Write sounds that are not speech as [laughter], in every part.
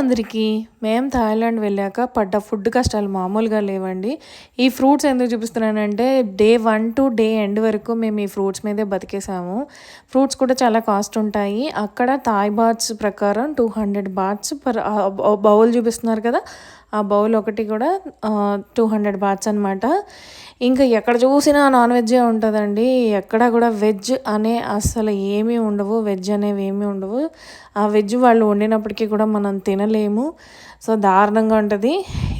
అందరికీ మేము థాయిలాండ్ వెళ్ళాక పడ్డ ఫుడ్ కష్టాలు మామూలుగా లేవండి. ఈ ఫ్రూట్స్ ఎందుకు చూపిస్తున్నానంటే day one to day end వరకు మేము ఈ ఫ్రూట్స్ మీదే బతికేసాము. ఫ్రూట్స్ కూడా చాలా కాస్ట్ ఉంటాయి. అక్కడ థాయ్ బాట్స్ ప్రకారం two hundred bahts per bowl చూపిస్తున్నారు కదా ఆ బౌల్ ఒకటి కూడా టూ హండ్రెడ్ బాట్స్ అనమాట ఇంకా ఎక్కడ చూసినా నాన్ వెజ్జే ఉంటుందండి. ఎక్కడ కూడా వెజ్ అనే అసలు ఏమీ ఉండవు. వెజ్ అనేవి ఏమీ ఉండవు. ఆ వెజ్ వాళ్ళు వండినప్పటికీ కూడా మనం తినలేము. సో దారుణంగా ఉంటుంది.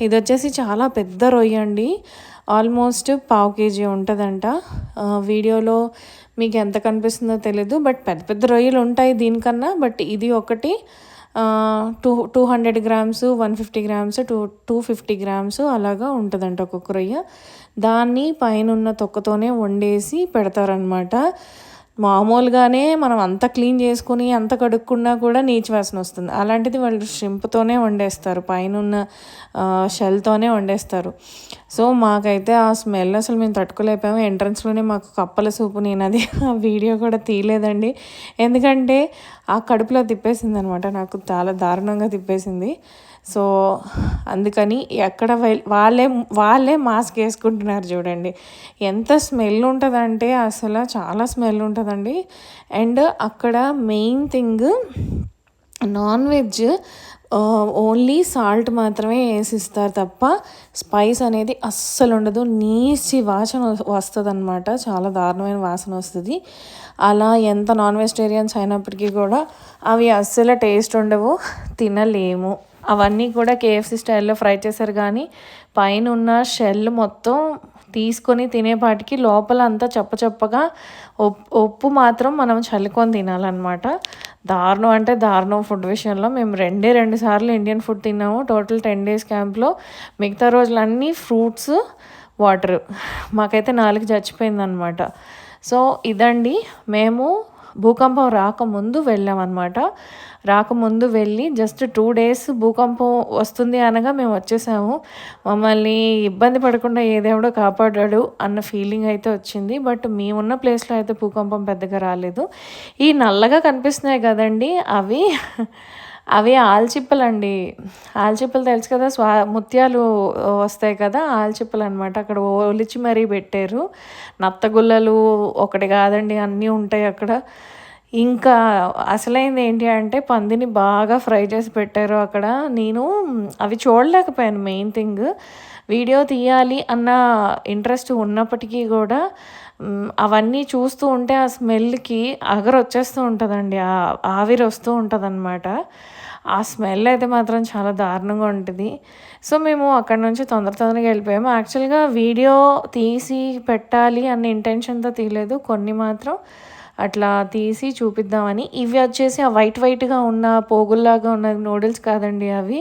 ఇది వచ్చేసి చాలా పెద్ద రొయ్య అండి. ఆల్మోస్ట్ పావు కేజీ ఉంటుందంట. వీడియోలో మీకు ఎంత కనిపిస్తుందో తెలీదు. బట్ పెద్ద పెద్ద రొయ్యలు ఉంటాయి దీనికన్నా. బట్ ఇది ఒకటి two two hundred grams one fifty grams two two fifty grams అలాగా ఉంటుందంట ఒక్కొక్క రొయ్య దాన్ని పైన తొక్కతోనే వండేసి పెడతారనమాట మామూలుగానే మనం అంత క్లీన్ చేసుకుని అంత కడుక్కున్నా కూడా నీచు వాసన వస్తుంది. అలాంటిది వాళ్ళు షింప్తోనే వండేస్తారు. పైన షెల్తోనే వండేస్తారు. సో మాకైతే ఆ స్మెల్ అసలు మేము తట్టుకోలేకపోయాము. ఎంట్రన్స్లోనే మాకు కప్పల సూపు నేను అది ఆ వీడియో కూడా తీయలేదండి. ఎందుకంటే ఆ కడుపులో తిప్పేసింది అనమాట నాకు చాలా దారుణంగా తిప్పేసింది. సో అందుకని ఎక్కడ వాళ్ళే వాళ్ళే మాస్క్ వేసుకుంటున్నారు చూడండి. ఎంత స్మెల్ ఉంటుందంటే అసలు చాలా స్మెల్ ఉంటుందండి. అండ్ అక్కడ main thing non veg only salt మాత్రమే వేసిస్తారు తప్ప స్పైస్ అనేది అస్సలు ఉండదు. నీసి వాసన వస్తుంది అనమాట చాలా దారుణమైన వాసన వస్తుంది. అలా ఎంత నాన్ వెజిటేరియన్స్ అయినప్పటికీ కూడా అవి అస్సలు టేస్ట్ ఉండవు. తినలేము. అవన్నీ కూడా కేఎఫ్సి స్టైల్లో ఫ్రై చేశారు కానీ పైన ఉన్న షెల్ మొత్తం తీసుకొని తినేపాటికి లోపల అంతా చప్పచప్పగా ఉప్పు మాత్రం మనం చల్లుకొని తినాలన్నమాట. దారుణం అంటే దారుణం ఫుడ్ విషయంలో. మేము రెండే రెండు సార్లు ఇండియన్ ఫుడ్ తిన్నాము. టోటల్ టెన్ డేస్ క్యాంప్లో మిగతా రోజులన్నీ ఫ్రూట్స్ వాటర్ మాకైతే నాలుగు చచ్చిపోయిందనమాట సో ఇదండి. మేము భూకంపం రాకముందు వెళ్ళామన్నమాట. రాకముందు వెళ్ళి జస్ట్ టూ డేస్ భూకంపం వస్తుంది అనగా మేము వచ్చేసాము. మమ్మల్ని ఇబ్బంది పడకుండా ఏదేవిడో కాపాడాడు అన్న ఫీలింగ్ అయితే వచ్చింది. బట్ మేమున్న ప్లేస్లో అయితే భూకంపం పెద్దగా రాలేదు. ఈ నల్లగా కనిపిస్తున్నాయి కదండి అవి. అవి ఆల్చిప్పలండి. ఆల్చిప్పలు తెలుసు కదా స్వా ముత్యాలు వస్తాయి కదా ఆల్చిప్పలు అనమాట అక్కడ ఒలిచి మరీ పెట్టారు. నత్తగుల్లలు ఒకటి కాదండి అన్నీ ఉంటాయి అక్కడ. ఇంకా అసలైంది ఏంటి అంటే పందిని బాగా ఫ్రై చేసి పెట్టారు అక్కడ. నేను అవి చూడలేకపోయాను మెయిన్ థింగ్. వీడియో తీయాలి అన్న ఇంట్రెస్ట్ ఉన్నప్పటికీ కూడా అవన్నీ చూస్తూ ఉంటే ఆ స్మెల్కి అగరు వచ్చేస్తూ ఉంటుందండి. ఆవిరి వస్తూ ఉంటుంది అనమాట ఆ స్మెల్ అయితే మాత్రం చాలా దారుణంగా ఉంటుంది. సో మేము అక్కడ నుంచి తొందర తొందరగా వెళ్ళిపోయాము. యాక్చువల్గా వీడియో తీసి పెట్టాలి అన్న ఇంటెన్షన్తో తీయలేదు. కొన్ని మాత్రం అట్లా తీసి చూపిద్దామని. ఇవి వచ్చేసి ఆ వైట్ వైట్గా ఉన్న పోగుల్లాగా ఉన్న నూడిల్స్ కాదండి అవి.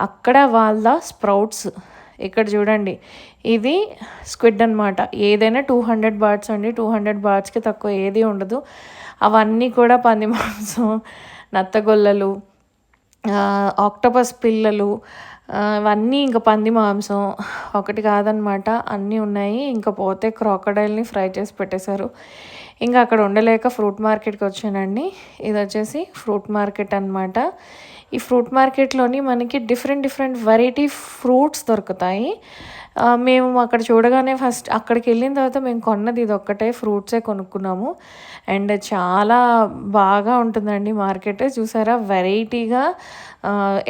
అక్కడ వాళ్ళ స్ప్రౌట్స్. ఇక్కడ చూడండి. ఇది స్క్విడ్ అనమాట ఏదైనా టూ హండ్రెడ్ బాట్స్ అండి. టూ హండ్రెడ్ బాట్స్కి తక్కువ ఏది ఉండదు. అవన్నీ కూడా పంది మాంసం నత్తగొల్లలు ఆక్టోపస్ పిల్లలు ఇవన్నీ ఇంకా పంది మాంసం ఒకటి కాదనమాట అన్నీ ఉన్నాయి. ఇంకా పోతే క్రాకడైల్ని ఫ్రై చేసి పెట్టేశారు. ఇంకా అక్కడ ఉండలేక ఫ్రూట్ మార్కెట్కి వచ్చానండి. ఇది వచ్చేసి ఫ్రూట్ మార్కెట్ అనమాట ఈ ఫ్రూట్ మార్కెట్లోని మనకి డిఫరెంట్ డిఫరెంట్ వెరైటీ ఫ్రూట్స్ దొరుకుతాయి. మేము అక్కడ చూడగానే ఫస్ట్ అక్కడికి వెళ్ళిన తర్వాత మేము కొన్నది ఇది ఒక్కటే ఫ్రూట్సే కొనుక్కున్నాము. అండ్ చాలా బాగా ఉంటుందండి మార్కెట్. చూసారా? వెరైటీగా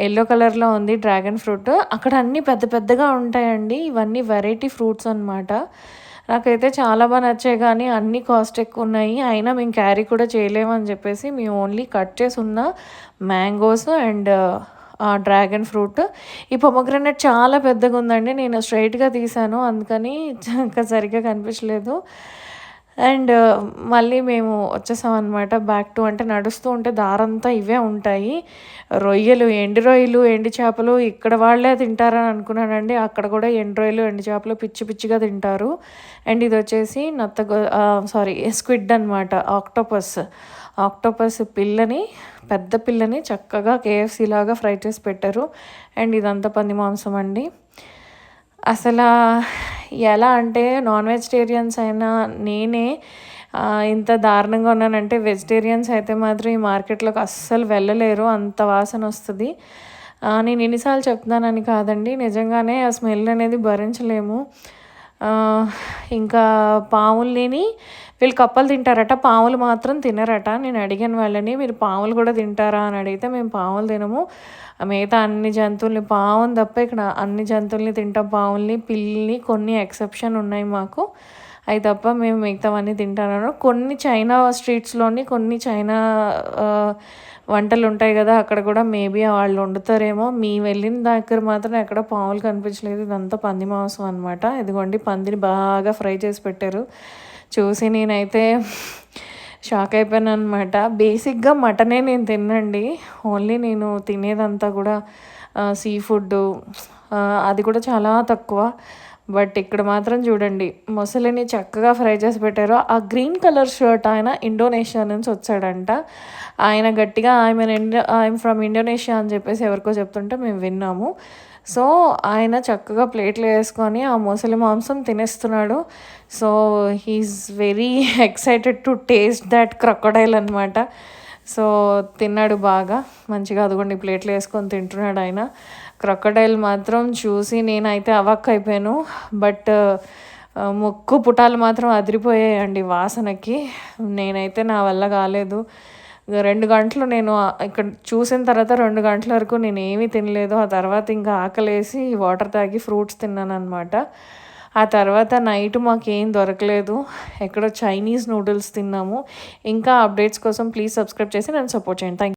ఎల్లో కలర్లో ఉంది డ్రాగన్ ఫ్రూట్. అక్కడ అన్నీ పెద్ద పెద్దగా ఉంటాయండి. ఇవన్నీ వెరైటీ ఫ్రూట్స్ అనమాట నాకైతే చాలా బాగా నచ్చాయి కానీ అన్ని కాస్ట్ ఎక్కువ ఉన్నాయి అయినా మేము క్యారీ కూడా చేయలేమని చెప్పేసి మేము ఓన్లీ కట్ చేసి ఉన్న మ్యాంగోస్ అండ్ డ్రాగన్ ఫ్రూట్. ఈ పొమగ్రనేట్ చాలా పెద్దగా ఉందండి నేను స్ట్రైట్గా తీసాను. అందుకని ఇంకా సరిగ్గా కనిపించలేదు. అండ్ మళ్ళీ మేము వచ్చేసామన్నమాట బ్యాక్ టు అంటే నడుస్తూ ఉంటే దారంతా ఇవే ఉంటాయి. రొయ్యలు ఎండి రొయ్యలు ఎండి చేపలు ఇక్కడ వాళ్ళే తింటారని అనుకున్నానండి. అక్కడ కూడా ఎండు రొయ్యలు ఎండి చేపలు పిచ్చి పిచ్చిగా తింటారు. అండ్ ఇది వచ్చేసి నత్త సారీ స్క్విడ్ అనమాట ఆక్టోపస్ ఆక్టోపస్ పిల్లని పెద్ద పిల్లని చక్కగా కేఎఫ్సీ లాగా ఫ్రై చేసి పెట్టారు. అండ్ ఇదంతా పంది మాంసం అండి. అసలు ఎలా అంటే నాన్ వెజిటేరియన్స్ అయినా నేనే ఇంత దారుణంగా ఉన్నానంటే వెజిటేరియన్స్ అయితే మాత్రం ఈ మార్కెట్లోకి అస్సలు వెళ్ళలేరు. అంత వాసన వస్తుంది. నేను ఎన్నిసార్లు చెప్తున్నానని కాదండి. నిజంగానే ఆ స్మెల్ అనేది భరించలేము. ఇంకా పాముల్ని వీళ్ళు కప్పలు తింటారట పాములు మాత్రం తినరట. నేను అడిగాను వాళ్ళని మీరు పాములు కూడా తింటారా? అని అడిగితే మేము పాములు తినము. మిగతా అన్ని జంతువుల్ని పావుని తప్ప ఇక్కడ అన్ని జంతువుల్ని తింటాం. పావుల్ని పిల్లిని కొన్ని ఎక్సెప్షన్ ఉన్నాయి మాకు. అవి తప్ప మేము మిగతావన్నీ తింటాను కొన్ని చైనా స్ట్రీట్స్లోని కొన్ని చైనా వంటలు ఉంటాయి కదా అక్కడ కూడా మేబీ వాళ్ళు వండుతారేమో. మీ వెళ్ళిన దగ్గర మాత్రం ఎక్కడ పావులు కనిపించలేదు. ఇదంతా పంది మాంసం అనమాట ఇదిగోండి పందిని బాగా ఫ్రై చేసి పెట్టారు. చూసి నేనైతే షాక్ అయిపోయాను అనమాట బేసిక్గా మటనే నేను తినండి ఓన్లీ నేను తినేదంతా కూడా సీ ఫుడ్ అది కూడా చాలా తక్కువ. బట్ ఇక్కడ మాత్రం చూడండి మొసలిని చక్కగా ఫ్రై చేసి పెట్టారు. ఆ గ్రీన్ కలర్ షర్ట్ ఆయన ఇండోనేషియా నుంచి వచ్చాడంట. ఆయన గట్టిగా I'm India I'm from Indonesia అని చెప్పేసి ఎవరికో చెప్తుంటే మేము విన్నాము. సో ఆయన చక్కగా ప్లేట్లు వేసుకొని ఆ మొసలి మాంసం తినేస్తున్నాడు. So he's very [laughs] excited to taste that crocodile అనమాట సో తిన్నాడు బాగా. మంచిగా అదిగోండి ప్లేట్లు వేసుకొని తింటున్నాడు ఆయన. క్రొక్కడైల్ మాత్రం చూసి నేనైతే అవక్ అయిపోయాను. బట్ ముక్కు పుటాలు మాత్రం అదిరిపోయాయండి వాసనకి. నేనైతే నా వల్ల కాలేదు. రెండు గంటలు నేను ఇక్కడ చూసిన తర్వాత రెండు గంటల వరకు నేను ఏమీ తినలేదు. ఆ తర్వాత ఇంకా ఆకలేసి వాటర్ తాగి ఫ్రూట్స్ తిన్నాను అనమాట ఆ తర్వాత నైట్ మాకేం దొరకలేదు. ఎక్కడో చైనీస్ నూడిల్స్ తిన్నాము. ఇంకా అప్డేట్స్ కోసం ప్లీజ్ సబ్స్క్రైబ్ చేసి నన్ను సపోర్ట్ చేయండి. థ్యాంక్